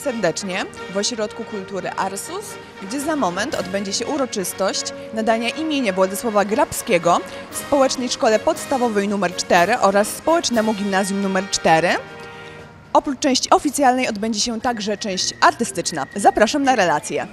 serdecznie w Ośrodku Kultury Arsus, gdzie za moment odbędzie się uroczystość nadania imienia Władysława Grabskiego w Społecznej Szkole Podstawowej nr 4 oraz Społecznemu Gimnazjum nr 4. Oprócz części oficjalnej odbędzie się także część artystyczna. Zapraszam na relację.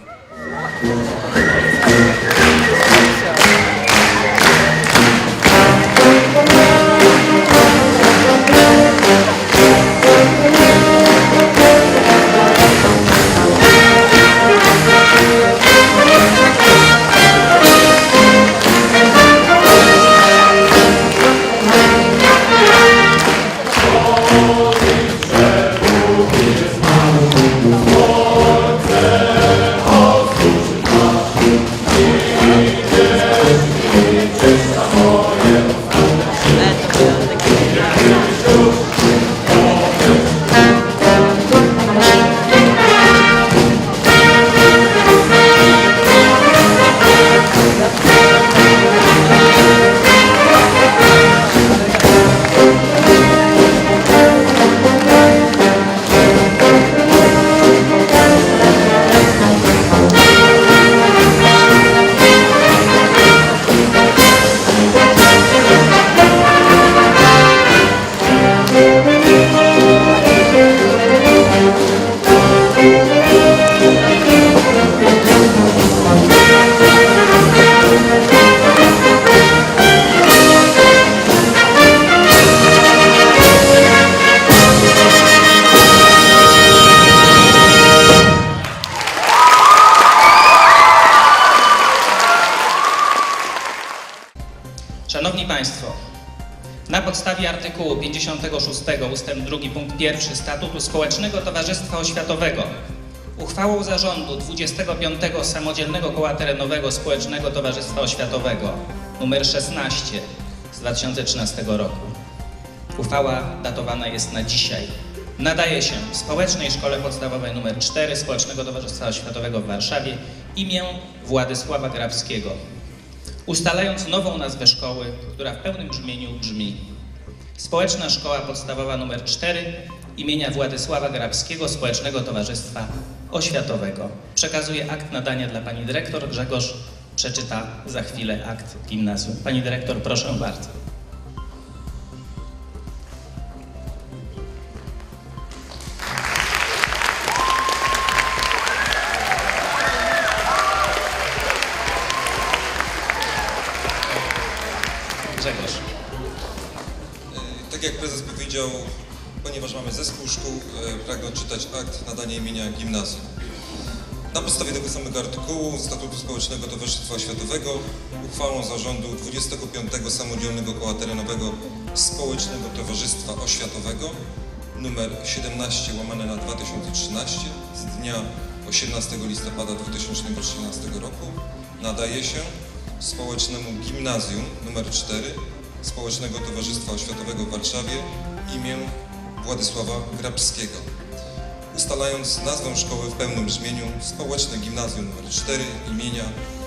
Państwo, na podstawie artykułu 56 ust. 2 punkt 1 Statutu Społecznego Towarzystwa Oświatowego uchwałą zarządu 25 Samodzielnego Koła Terenowego Społecznego Towarzystwa Oświatowego nr 16 z 2013 roku. Uchwała datowana jest na dzisiaj. Nadaje się Społecznej Szkole Podstawowej nr 4 Społecznego Towarzystwa Oświatowego w Warszawie imię Władysława Grabskiego ustalając nową nazwę szkoły, która w pełnym brzmieniu brzmi Społeczna Szkoła Podstawowa nr 4 imienia Władysława Grabskiego Społecznego Towarzystwa Oświatowego. Przekazuję akt nadania dla pani dyrektor. Grzegorz przeczyta za chwilę akt gimnazjum. Pani dyrektor, proszę bardzo. Imienia gimnazjum. Na podstawie tego samego artykułu Statutu Społecznego Towarzystwa Oświatowego uchwałą zarządu 25 Samodzielnego Koła Terenowego Społecznego Towarzystwa Oświatowego numer 17 łamane na 2013 z dnia 18 listopada 2013 roku nadaje się Społecznemu Gimnazjum nr 4 Społecznego Towarzystwa Oświatowego w Warszawie imię Władysława Grabskiego. Ustalając nazwę szkoły w pełnym brzmieniu Społeczne Gimnazjum nr 4 imienia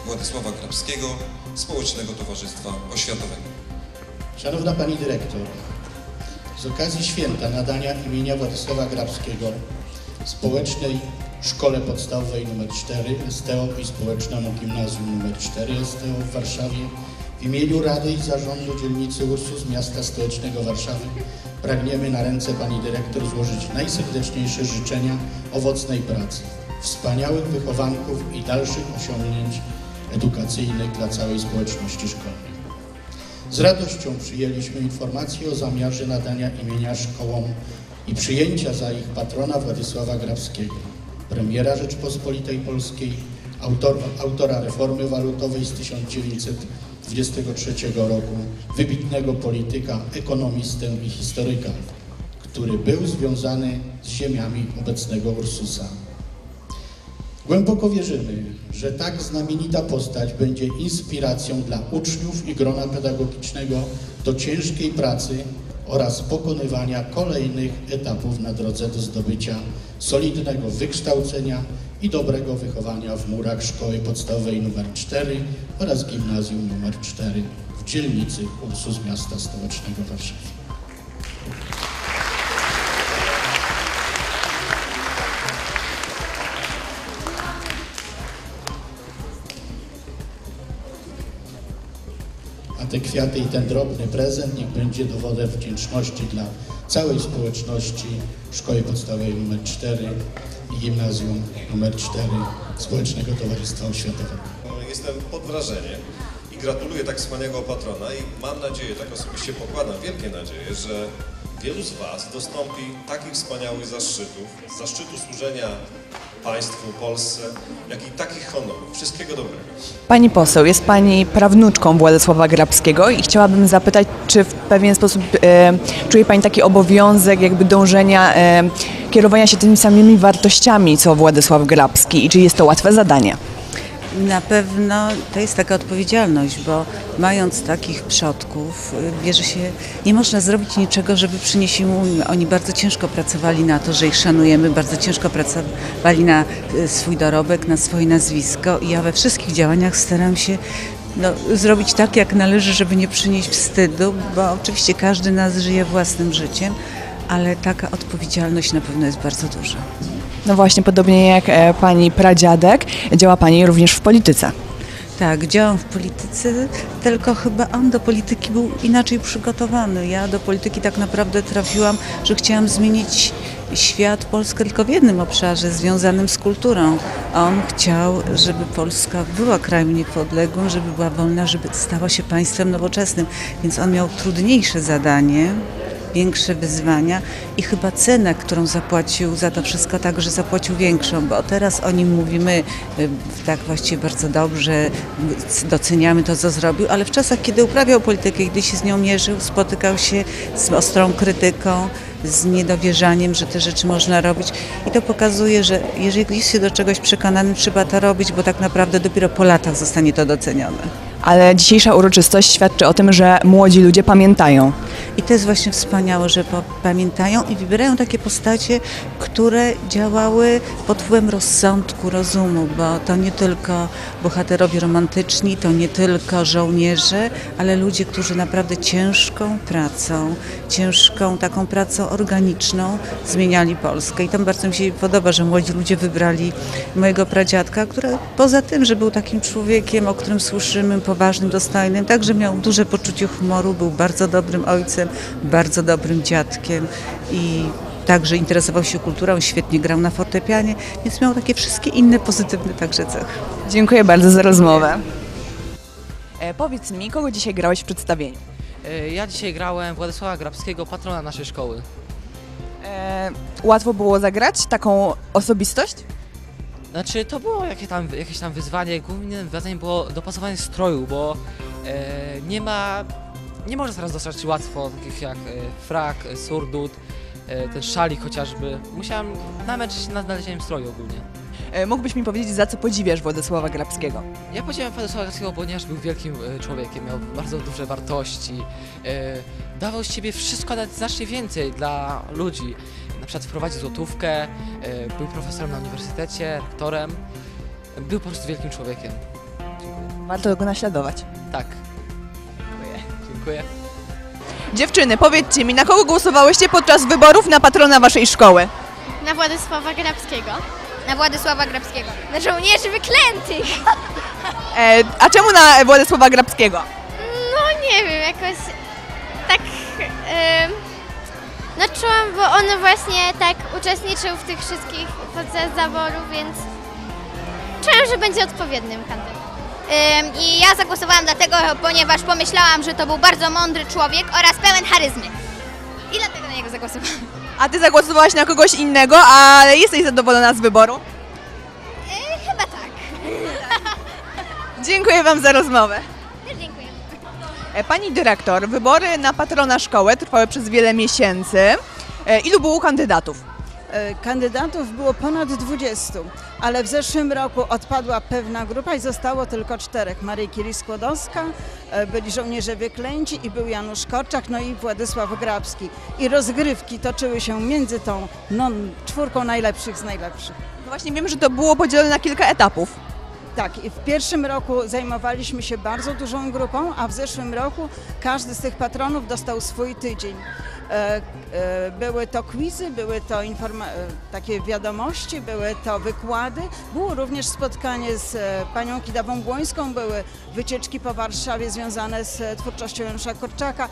Władysława Grabskiego Społecznego Towarzystwa Oświatowego. Szanowna Pani Dyrektor, z okazji święta nadania imienia Władysława Grabskiego Społecznej Szkole Podstawowej nr 4 STO i Społecznemu Gimnazjum nr 4 STO w Warszawie w imieniu Rady i Zarządu Dzielnicy Ursus Miasta Stołecznego Warszawy pragniemy na ręce Pani Dyrektor złożyć najserdeczniejsze życzenia owocnej pracy, wspaniałych wychowanków i dalszych osiągnięć edukacyjnych dla całej społeczności szkolnej. Z radością przyjęliśmy informację o zamiarze nadania imienia szkołom i przyjęcia za ich patrona Władysława Grabskiego, premiera Rzeczpospolitej Polskiej, autor, autora reformy walutowej z 1923 roku, wybitnego polityka, ekonomistę i historyka, który był związany z ziemiami obecnego Ursusa. Głęboko wierzymy, że tak znamienita postać będzie inspiracją dla uczniów i grona pedagogicznego do ciężkiej pracy oraz pokonywania kolejnych etapów na drodze do zdobycia solidnego wykształcenia i dobrego wychowania w murach Szkoły Podstawowej nr 4 oraz Gimnazjum nr 4 w dzielnicy Ursus Miasta Stołecznego Warszawy. A te kwiaty i ten drobny prezent niech będzie dowodem wdzięczności dla całej społeczności Szkoły Podstawowej nr 4 i Gimnazjum nr 4 Społecznego Towarzystwa Oświatowego. Jestem pod wrażeniem i gratuluję tak wspaniałego patrona i mam nadzieję, tak osobiście pokładam wielkie nadzieje, że wielu z Was dostąpi takich wspaniałych zaszczytów, zaszczytu służenia państwu, Polsce, jak i takich honorów. Wszystkiego dobrego. Pani poseł, jest Pani prawnuczką Władysława Grabskiego i chciałabym zapytać, czy w pewien sposób e, czuje Pani taki obowiązek jakby dążenia, e, kierowania się tymi samymi wartościami, co Władysław Grabski i czy jest to łatwe zadanie? Na pewno to jest taka odpowiedzialność, bo mając takich przodków, y, bierze się, nie można zrobić niczego, żeby przynieść im ujmę. Oni bardzo ciężko pracowali na to, że ich szanujemy, bardzo ciężko pracowali na y, swój dorobek, na swoje nazwisko i ja we wszystkich działaniach staram się no, zrobić tak, jak należy, żeby nie przynieść wstydu, bo oczywiście każdy nas żyje własnym życiem, ale taka odpowiedzialność na pewno jest bardzo duża. No właśnie, podobnie jak e, Pani pradziadek, działa Pani również w polityce. Tak, działam w polityce, tylko chyba on do polityki był inaczej przygotowany. Ja do polityki tak naprawdę trafiłam, że chciałam zmienić świat, Polskę tylko w jednym obszarze, związanym z kulturą. On chciał, żeby Polska była krajem niepodległym, żeby była wolna, żeby stała się państwem nowoczesnym. Więc on miał trudniejsze zadanie, większe wyzwania i chyba cenę, którą zapłacił za to wszystko, także zapłacił większą, bo teraz o nim mówimy y, tak właściwie bardzo dobrze, doceniamy to, co zrobił, ale w czasach, kiedy uprawiał politykę, gdy się z nią mierzył, spotykał się z ostrą krytyką, z niedowierzaniem, że te rzeczy można robić i to pokazuje, że jeżeli jest się do czegoś przekonanym, trzeba to robić, bo tak naprawdę dopiero po latach zostanie to docenione. Ale dzisiejsza uroczystość świadczy o tym, że młodzi ludzie pamiętają. I to jest właśnie wspaniałe, że pamiętają i wybierają takie postacie, które działały pod wpływem rozsądku, rozumu, bo to nie tylko bohaterowie romantyczni, to nie tylko żołnierze, ale ludzie, którzy naprawdę ciężką pracą, ciężką taką pracą organiczną zmieniali Polskę. I to bardzo mi się podoba, że młodzi ludzie wybrali mojego pradziadka, który poza tym, że był takim człowiekiem, o którym słyszymy, poważnym, dostojnym, także miał duże poczucie humoru, był bardzo dobrym ojcem, bardzo dobrym dziadkiem i także interesował się kulturą, świetnie grał na fortepianie, więc miał takie wszystkie inne pozytywne także cechy. Dziękuję bardzo za rozmowę. E, powiedz mi, kogo dzisiaj grałeś w przedstawieniu? E, Ja dzisiaj grałem Władysława Grabskiego, patrona naszej szkoły. E, łatwo było zagrać taką osobistość? Znaczy, to było jakieś tam, jakieś tam wyzwanie. Głównym wyzwaniem było dopasowanie stroju, bo e, nie ma. Nie można teraz dostać łatwo takich jak e, frak, e, surdut, e, ten szalik chociażby. Musiałem namęczyć się nad znalezieniem stroju ogólnie. E, mógłbyś mi powiedzieć, za co podziwiasz Władysława Grabskiego? Ja podziwiam Władysława Grabskiego, ponieważ był wielkim e, człowiekiem, miał bardzo duże wartości. E, dawał z siebie wszystko, nawet znacznie więcej dla ludzi. Przykład wprowadził złotówkę, e, był profesorem na uniwersytecie, rektorem. Był po prostu wielkim człowiekiem. Dziękuję. Warto go naśladować. Tak. Dziękuję. Dziewczyny, powiedzcie mi, na kogo głosowałyście podczas wyborów na patrona waszej szkoły? Na Władysława Grabskiego. Na Władysława Grabskiego. Na żołnierzy wyklętych. E, a czemu na Władysława Grabskiego? No nie wiem, jakoś tak... em, no czułam, bo on właśnie tak uczestniczył w tych wszystkich podczas zaborów, więc czułam, że będzie odpowiednim kandydatem. I ja zagłosowałam dlatego, ponieważ pomyślałam, że to był bardzo mądry człowiek oraz pełen charyzmy. I dlatego na niego zagłosowałam. A ty zagłosowałaś na kogoś innego, ale jesteś zadowolona z wyboru? E, chyba tak. Dziękuję wam za rozmowę. E, Pani dyrektor, wybory na patrona szkoły trwały przez wiele miesięcy. E, ilu było kandydatów? E, Kandydatów było ponad 20, ale w zeszłym roku odpadła pewna grupa i zostało tylko czterech. Maryj Curie-Skłodowska, byli żołnierze wyklęci i był Janusz Korczak, no i Władysław Grabski. I rozgrywki toczyły się między tą no, czwórką najlepszych z najlepszych. No właśnie wiem, że to było podzielone na kilka etapów. Tak, w pierwszym roku zajmowaliśmy się bardzo dużą grupą, a w zeszłym roku każdy z tych patronów dostał swój tydzień. E, e, Były to quizy, były to e, takie wiadomości, były to wykłady. Było również spotkanie z panią Kidawą Błońską, były wycieczki po Warszawie związane z twórczością Janusza Korczaka.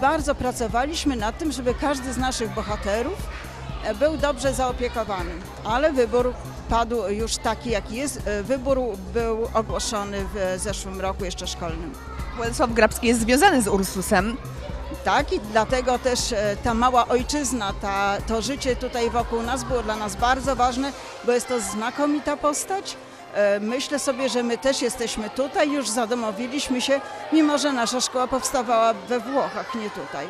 Bardzo pracowaliśmy nad tym, żeby każdy z naszych bohaterów był dobrze zaopiekowany, ale wybór padł już taki, jaki jest. E, Wybór był ogłoszony w zeszłym roku jeszcze szkolnym. Władysław Grabski jest związany z Ursusem. Tak, i dlatego też e, ta mała ojczyzna, ta, to życie tutaj wokół nas było dla nas bardzo ważne, bo jest to znakomita postać. E, Myślę sobie, że my też jesteśmy tutaj, już zadomowiliśmy się, mimo że nasza szkoła powstawała we Włochach, nie tutaj.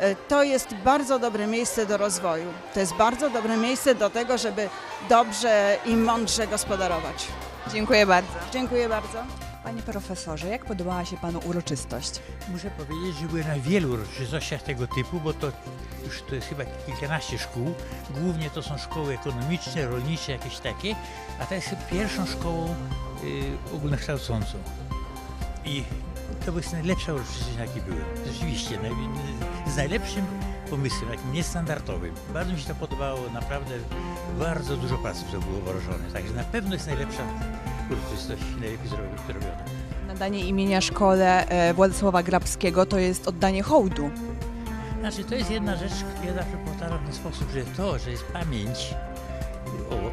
E, To jest bardzo dobre miejsce do rozwoju. To jest bardzo dobre miejsce do tego, żeby dobrze i mądrze gospodarować. Dziękuję bardzo. Dziękuję bardzo. Panie profesorze, jak podobała się panu uroczystość? Muszę powiedzieć, że byłem na wielu uroczystościach tego typu, bo to już to jest chyba kilkanaście szkół. Głównie to są szkoły ekonomiczne, rolnicze, jakieś takie, a ta jest pierwszą szkołą y, ogólnokształcącą. I to jest najlepsza uroczystość, na jakiej byłem. Rzeczywiście, naj, z najlepszym pomysłem, takim niestandardowym. Bardzo mi się to podobało, naprawdę bardzo dużo pracy w to było włożone, także na pewno jest najlepsza uroczystość, najlepiej zrobi- zrobiona. Nadanie imienia szkole e, Władysława Grabskiego to jest oddanie hołdu. Znaczy, to jest jedna rzecz, ja zawsze powtarzam w ten sposób, że to, że jest pamięć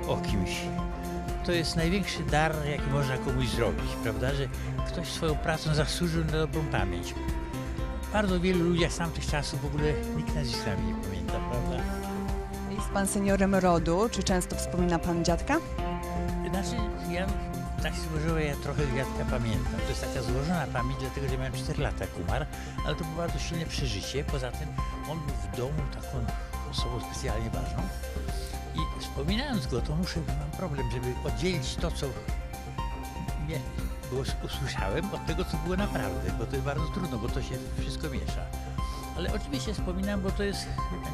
o, o kimś, to jest największy dar, jaki można komuś zrobić, prawda? Że ktoś swoją pracą zasłużył na dobrą pamięć. Bardzo wielu ludzi z tamtych czasów w ogóle nikt nazwiskami nie pamięta, prawda? Jest pan seniorem rodu. Czy często wspomina pan dziadka? Znaczy, ja tak się złożyło, ja trochę dziadka pamiętam. To jest taka złożona pamięć, dlatego że miałem 4 lata, jak umarł, ale to było bardzo silne przeżycie. Poza tym on był w domu taką osobą specjalnie ważną. I wspominając go, to muszę, mam problem, żeby oddzielić to, co mnie było, usłyszałem, od tego, co było naprawdę, bo to jest bardzo trudno, bo to się wszystko miesza. Ale oczywiście wspominam, bo to jest,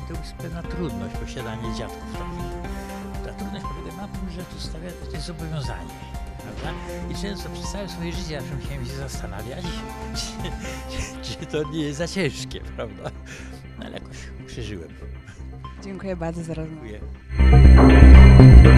to jest pewna trudność posiadanie dziadków takich. Ta trudność polega na tym, że to, stawia, to jest zobowiązanie. Prawda? I często przez całe swoje życie zawsze musiałem się zastanawiać, czy, czy to nie jest za ciężkie, prawda? No ale jakoś przeżyłem. Dziękuję bardzo za rozmowę. Dziękuję.